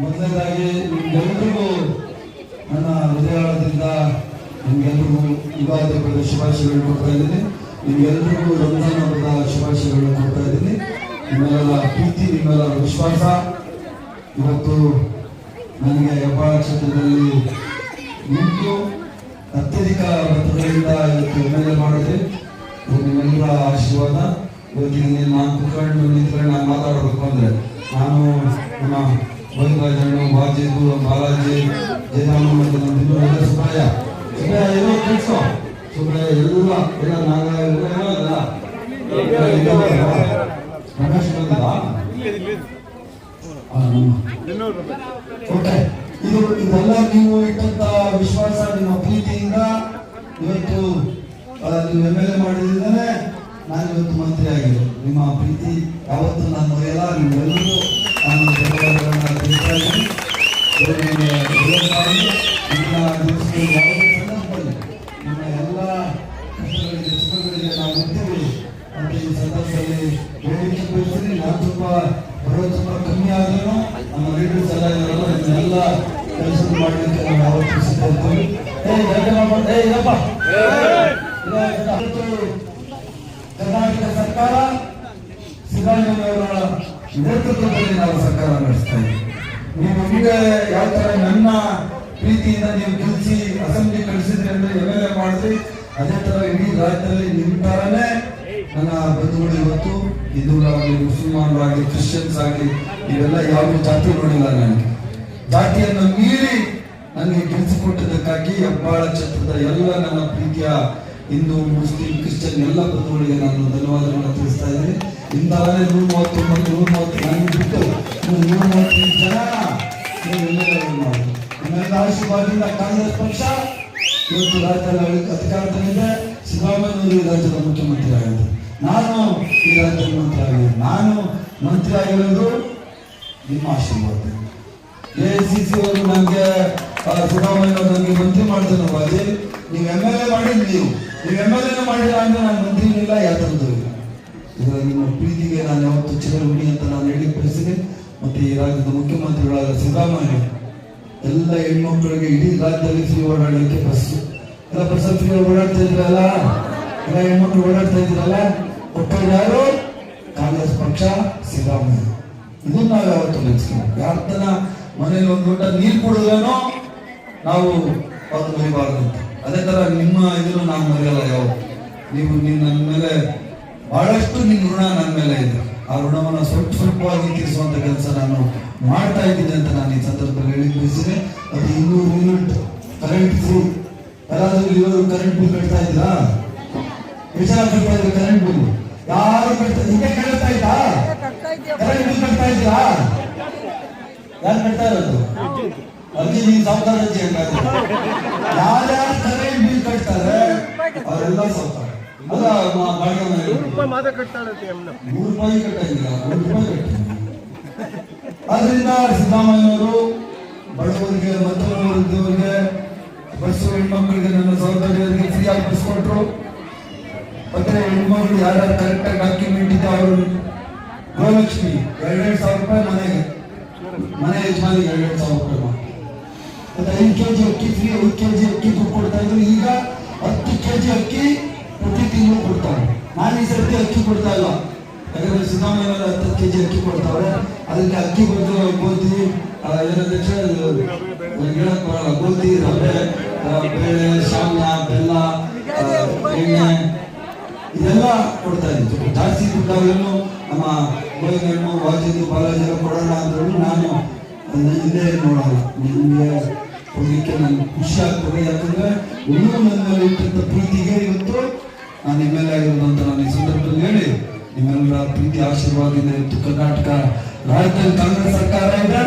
ಮೊದಲನೇದಾಗಿ ನಿಮ್ಗೆಲ್ರಿಗೂ ನನ್ನ ಹೃದಯದಿಂದ ನಿಮ್ಗೆಲ್ರಿಗೂ ಯುಗಾದಿ ಹಬ್ಬದ ಶುಭಾಶಯಗಳು ಕೊಡ್ತಾ ಇದ್ದೀನಿ ನಿಮ್ಗೆಲ್ರಿಗೂ ರಂಜಾನ್ ಹಬ್ಬದ ಶುಭಾಶಯಗಳು ಕೊಡ್ತಾ ಇದ್ದೀನಿ ನಿಮ್ಮೆಲ್ಲ ಪ್ರೀತಿ ನಿಮ್ಮೆಲ್ಲರ ವಿಶ್ವಾಸ ಇವತ್ತು ನನಗೆ ಹೆಬ್ಬಾಳ ಕ್ಷೇತ್ರದಲ್ಲಿ ನಿಂತು ಅತ್ಯಧಿಕ ಮತಗಳಿಂದ ಇವತ್ತು ಎಂ ಎ ಮಾಡಿದೆ ನಿಮ್ಮೆಲ್ಲರ ಆಶೀರ್ವಾದ. ಇವತ್ತಿನ ನಾನು ಕುತ್ಕೊಂಡು ನಿಂತ್ಕೊಂಡು ನಾನು ಮಾತಾಡಬೇಕು ಅಂದ್ರೆ ನಾನು ನಮ್ಮ ಗೋವಿಂದರಾಜಣ್ಣ ಬಾಜಿದು ಬಾಲಾಜಿ ಜಯರಾಮ ಮತ್ತು ನಮ್ಮ ದಿನ ಸುಬ್ರಾಯ. ಎಲ್ಲ ಎಲ್ಲ ನಾಗ ಎಲ್ಲ ಎಲ್ಲ ರಮೇಶ್ ಓಕೆ ಇದು ಇದೆಲ್ಲ ನೀವು ಇಟ್ಟಂತ ವಿಶ್ವಾಸ ನಿಮ್ಮ ಪ್ರೀತಿಯಿಂದ ಇವತ್ತು ನೀವು ಎಂ ಎಲ್ ಎ ಮಾಡಿದ್ರೆ ನಾನು ಇವತ್ತು ಮಂತ್ರಿ ಆಗಿದೆ ನಿಮ್ಮ ಪ್ರೀತಿ ಯಾವತ್ತು ನಾನು ಮರೆಯಲ್ಲ ನೀವೆಲ್ಲರೂ ನಾನು ನಿಮಗೆ ಬಯಸ್ತೀನಿ ರೂಪಾಯಿ ಅರವತ್ತು ರೂಪಾಯಿ ಕಮ್ಮಿ ಆದ್ರೂ ನಮ್ಮ ಲೀಡರ್ಸ್ ಎಲ್ಲ ಇದ್ದಾರಲ್ಲ ಇದನ್ನೆಲ್ಲ ಕೆಲಸ ಮಾಡಲಿಕ್ಕೆ ನಾವು ಇವತ್ತು ಕರ್ನಾಟಕ ಸರ್ಕಾರ ಸಿದ್ದರಾಮಯ್ಯವರ ನೇತೃತ್ವದಲ್ಲಿ ನಾವು ಸರ್ಕಾರ ನಡೆಸ್ತಾ ನೀವು ಈಗ ಯಾವ ತರ ನನ್ನ ಪ್ರೀತಿಯಿಂದ ನೀವು ಗೆಲ್ಲಿಸಿ ಅಸೆಂಬ್ಲಿ ಕಳಿಸಿದ್ರಿ ಅಂದ್ರೆ ಎಂ ಎಲ್ ಎ ಮಾಡಿದ್ರಿ, ಅದೇ ತರ ಇಡೀ ರಾಜ್ಯದಲ್ಲಿ ನಿಮ್ಮ ತರನೇ ನನ್ನ ಬಂಧುಗಳು ಇವತ್ತು ಹಿಂದೂಗಳಾಗಲಿ ಮುಸಲ್ಮಾನರಾಗಲಿ ಕ್ರಿಶ್ಚಿಯನ್ಸ್ ಆಗಲಿ ಇವೆಲ್ಲ ಯಾವ ಜಾತಿ ನೋಡಿಲ್ಲ ನನಗೆ ಜಾತಿಯನ್ನು ಮೀರಿ ನನಗೆ ಗೆಲ್ಲಿಸಿಕೊಟ್ಟದಕ್ಕಾಗಿ ಹೆಬ್ಬಾಳ ಕ್ಷೇತ್ರದ ಎಲ್ಲ ನನ್ನ ಪ್ರೀತಿಯ ಹಿಂದೂ, ಮುಸ್ಲಿಂ, ಕ್ರಿಶ್ಚಿಯನ್ ಎಲ್ಲ ಬಂಧುಗಳಿಗೆ ನಾನು ಧನ್ಯವಾದಗಳನ್ನು ತಿಳಿಸ್ತಾ ಇದ್ದೀನಿ. ಇಂದಾಗಲೇ ನೂರ ಮೂವತ್ತೊಂಬತ್ತು ನೂರ ಮೂವತ್ತು ನನಗೆ ಬಿಟ್ಟು ನೂರ ಮೂವತ್ತೈದು ಜನ ನಿಮ್ಮೆಲ್ಲ ಆಶೀರ್ವಾದದಿಂದ ಕಾಂಗ್ರೆಸ್ ಪಕ್ಷ ಇವತ್ತು ರಾಜ್ಯದಲ್ಲಿ ಅಧಿಕಾರದಲ್ಲಿದೆ. ಸಿದ್ದರಾಮಯ್ಯ ರಾಜ್ಯದ ಮುಖ್ಯಮಂತ್ರಿ ಆಗಿದ್ದಾರೆ ನಾನು ಮಂತ್ರಿ ನಾನು ಮಂತ್ರಿ ಆಗಿರೋದು ನಿಮ್ಮ ಆಶೀರ್ವಾದ. ಎ ಸಿ ಸಿ ಅವರು ನನಗೆ ಚುನಾವಣೆ ಮಂತ್ರಿ ಮಾಡ್ತಾರೆ ಬಾಜಿ ನೀವು ಎಂ ಎಲ್ ಎ ನೀವು. ನೀವು ಎಂ ಎಲ್ ಎ ಮಾಡಿಲ್ಲ ಅಂದ್ರೆ ನಾನು ಮಂತ್ರಿ ಇಲ್ಲ ಯಾತಂದು ಇಲ್ಲ? ಇದರ ನಿಮ್ಮ ಪ್ರೀತಿಗೆ ನಾನು ಯಾವತ್ತು ಚಿರಋಣಿ ಅಂತ ನಾನು ಹೇಳಿ ಬಯಸಿದೆ ಮತ್ತೆ ಈ ರಾಜ್ಯದ ಮುಖ್ಯಮಂತ್ರಿಗಳಾದ ಸಿದ್ದರಾಮಯ್ಯ. ಎಲ್ಲ ಹೆಣ್ಮಕ್ಳಿಗೆ ಇಡೀ ರಾಜ್ಯದಲ್ಲಿ ಸಿ ಓಡಾಡಲಿಕ್ಕೆ ಬಸ್ ಎಲ್ಲ ಫ್ರೀ ಓಡಾಡ್ತಾ ಇದ್ರಲ್ಲ? ಎಲ್ಲ ಹೆಣ್ಮಕ್ಳು ಓಡಾಡ್ತಾ ಇದ್ರಲ್ಲ? ಯಾರು ಕಾಂಗ್ರೆಸ್ ಪಕ್ಷ, ಸಿದ್ದರಾಮಯ್ಯ. ಇದನ್ನ ನಾವು ಯಾವತ್ತು ನೆನೆಸ್ಕೊಂಡು ಯಾರ್ತನ ಮನೇಲಿ ಒಂದು ದೊಡ್ಡ ನೀರು ಕುಡಿದ್ರೇನೋ ನಾವು ಅವ್ರು ಮರಿಬಾರ್ದು ಅದೇ ತರ ನಿಮ್ಮ ಇದನ್ನು ನಾನು ಮರೆಯಲ್ಲ ಯಾವ ನೀವು ನೀನು ನನ್ನ ಮೇಲೆ ಬಹಳಷ್ಟು ನಿಮ್ಮ ಋಣ ನನ್ನ ಮೇಲೆ ಇದೆ. ಆ ಋಣವನ್ನು ಸ್ವಲ್ಪ ಸ್ವಲ್ಪವಾಗಿ ತೀರಿಸುವಂತ ಕೆಲಸ ನಾನು ಮಾಡ್ತಾ ಇದ್ದೀನಿ ಅಂತ ನಾನು ಈ ಸಂದರ್ಭದಲ್ಲಿ ಹೇಳಿ ಬಯಸಿದೆ ಅದು ಇನ್ನೂರು ಯೂನಿಟ್ ಕರೆಂಟ್ ಫ್ರೀ ಯಾರಾದ್ರೂ ಇವರು ಕರೆಂಟ್ ಬಿಲ್ ಕಟ್ತಾ ಇದ್ದೀರಾ? ಕಟ್ತಾ ಕರೆಂಟ್ ಬಿಲ್ ಯಾರು ಕಟ್ತಾ ಕಟ್ತಾ ಇದ್ದಾ ಕರೆಂಟ್ ಬಿಲ್ ಕಟ್ತಾ ಇದ್ದೀರಾ ಯಾರು ಕಟ್ತಾ ಇರೋದು? ಅರ್ಜಿ ನೀವು ಸಾವುಕಾರ ಅರ್ಜಿ ಹಂಗಾದ್ರೆ ಯಾರ್ಯಾರು ಕರೆಂಟ್ ಬಿಲ್ ಕಟ್ತಾರೆ ಅವರೆಲ್ಲ ಸಾವುಕಾರ. ಅಲ್ಲ ಮ- ಬಾಡಿಗೆ ಮನೆ ರೂಪಾಯಿ ಮಾತ್ರ ಮೂರು ರೂಪಾಯಿ ಆದ್ರಿಂದ ಸಿದ್ದರಾಮಯ್ಯವರು ಬಡವರಿಗೆ ಮಧ್ಯಮವರ್ಗದವರಿಗೆ ಬಸ್ಸು ಹೆಣ್ಮಕ್ಳಿಗೆ ನನ್ನ ಫ್ರೀ ಆಗಿ ಬಸ್ ಕೊಟ್ಟರು ಮತ್ತೆ ಹೆಣ್ಮಕ್ಳು ಯಾರ್ಯಾರು ಕರೆಕ್ಟಾಗಿ ಡಾಕ್ಯುಮೆಂಟ್ ಇದೆ ಅವರು. ಗೋಲಕ್ಷ್ಮಿ ಎರಡೆರಡು ಸಾವಿರ ರೂಪಾಯಿ ಮನೆಗೆ ಮನೆ ಯಜಮಾನಿಗೆ ಎರಡೆರಡು ಸಾವಿರ ರೂಪಾಯಿ. ಮತ್ತೆ ಐದು ಕೆಜಿ ಅಕ್ಕಿ ಫ್ರೀ ಐದು ಕೆಜಿ ಅಕ್ಕಿ ದುಡ್ಡು ಕೊಡ್ತಾ ಇದ್ರು. ಈಗ ಹತ್ತು ಕೆಜಿ ಅಕ್ಕಿ ಪ್ರತಿ ತಿಂಗಳು ಕೊಡ್ತಾರೆ. ನಾನು ಈ ಸರ್ತಿ ಅಕ್ಕಿ ಕೊಡ್ತಾ ಇಲ್ಲ. ಯಾಕಂದ್ರೆ ಸಿದ್ದರಾಮಯ್ಯ ಹತ್ತು ಕೆ ಕೆಜಿ ಅಕ್ಕಿ ಕೊಡ್ತಾರೆ. ಅದಕ್ಕೆ ಅಕ್ಕಿ ಬಂದು ಗೋಧಿ ಏನಂದ್ರೆ ಹೇಳಕ್ ಬರಲ್ಲ. ಗೋಧಿ, ರವೆ ಬೇಳೆ ಶಾಮ್ಯ ಬೆಲ್ಲ ಎಣ್ಣೆ ಇದೆಲ್ಲ ಕೊಡ್ತಾ ಇದ್ವಿ ಜಾಸ್ತಿ ದುಡ್ಡಾಗಲು ನಮ್ಮ ಗೋವಿಂದಣ್ಣು ವಾಜಿದ್ದು ಬಾಲಾಜಿ ಕೊಡೋಣ ಅಂದ್ರೂ ನಾನು ಹಿಂದೆ ನೋಡಲ್ಲ. ನಿಮಗೆ ಹೋಗಲಿಕ್ಕೆ ನನಗೆ ಖುಷಿ ಆಗ್ತದೆ. ಯಾಕಂದ್ರೆ ಇನ್ನೂ ನನ್ನ ಮೇಲೆ ಇಟ್ಟಂತ ಪ್ರೀತಿಗೆ ಇವತ್ತು ನಾನು ಎಂ ಎಲ್ ಎ ಆಗಿರೋದು ಅಂತ ನಾನು ಈ ಸಂದರ್ಭದಲ್ಲಿ ಹೇಳಿ, ನಿಮ್ಮೆಲ್ಲರ ಪ್ರೀತಿ ಆಶೀರ್ವಾದದಿಂದ ಇವತ್ತು ಕರ್ನಾಟಕ ರಾಜ್ಯದಲ್ಲಿ ಕಾಂಗ್ರೆಸ್ ಸರ್ಕಾರ ಇದೆ.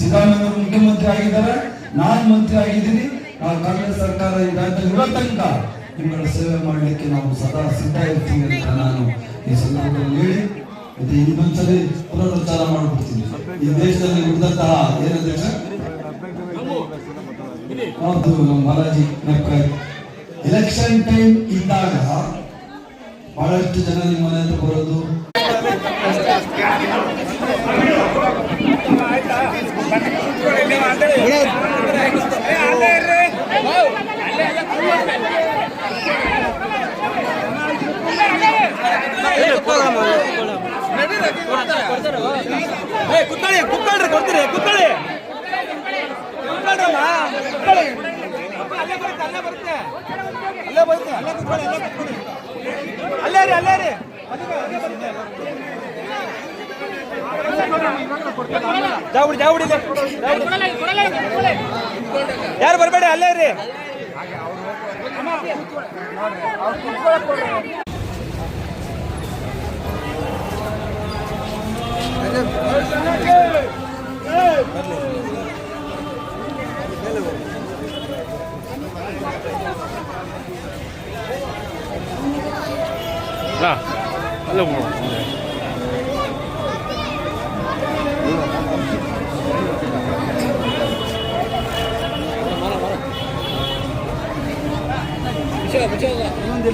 ಸಿದ್ದರಾಮಯ್ಯ ಮುಖ್ಯಮಂತ್ರಿ ಆಗಿದ್ದಾರೆ. ನಾನು ಮಂತ್ರಿ ಆಗಿದ್ದೀನಿ. ನಾವು ಕಾಂಗ್ರೆಸ್ ಸರ್ಕಾರ ಈ ರಾಜ್ಯದಲ್ಲಿ ಇರೋ ತನಕ ನಿಮ್ಮಗಳ ಸೇವೆ ಮಾಡಲಿಕ್ಕೆ ನಾವು ಸದಾ ಸಿದ್ಧ ಇರ್ತೀವಿ ಅಂತ ನಾನು ಈ ಸಂದರ್ಭದಲ್ಲಿ ಹೇಳಿ, ಮತ್ತೆ ಇನ್ನೊಂದ್ಸರಿ ಪುನರುಚ್ಚಾರ ಮಾಡಿಬಿಡ್ತೀನಿ. ಈ ದೇಶದಲ್ಲಿ ಉಳಿದಂತಹ ಏನಂದ್ರೆ ಹೌದು, ನಮ್ಮ ಬಾಲಾಜಿ ಎಲೆಕ್ಷನ್ ಟೈಮ್ ಇದ್ದಾಗ ಬಹಳಷ್ಟು ಜನ ನಿಮ್ಮ ಮನೆ ಹತ್ರ ಬರೋದು ಕುತ್ತಳಿ ಕುತ್ಕೊಳ್ರಿ ಕೊಡ್ತೀರಿ ಕುತ್ತಳಿ ಕುತ್ಕೊಳ್ರಮ್ಮ ಕುತ್ಕೊಳ್ಳಿ ಅಲ್ಲೇ ಬರುತ್ತೆ ಅಲ್ಲೇ ಬರುತ್ತೆ ಅಲ್ಲೇ ಬರುತ್ತೆ ಅಲ್ಲೇ ಕುತ್ಕೊಳ್ಳಿ ಅಲ್ಲೇ ಕುತ್ಕೊಳ್ಳಿ ಅಲ್ಲೇ ರೀ ಅಲ್ಲೇ ರೀ ಜಾವುಡಿ ಜಾವುಡಿ ಯಾರು ಬರಬೇಡಿ ಅಲ್ಲೇ ರೀ நல்ல போகணும் ಅಲ್ಲ ಇನ್ನೊಂದು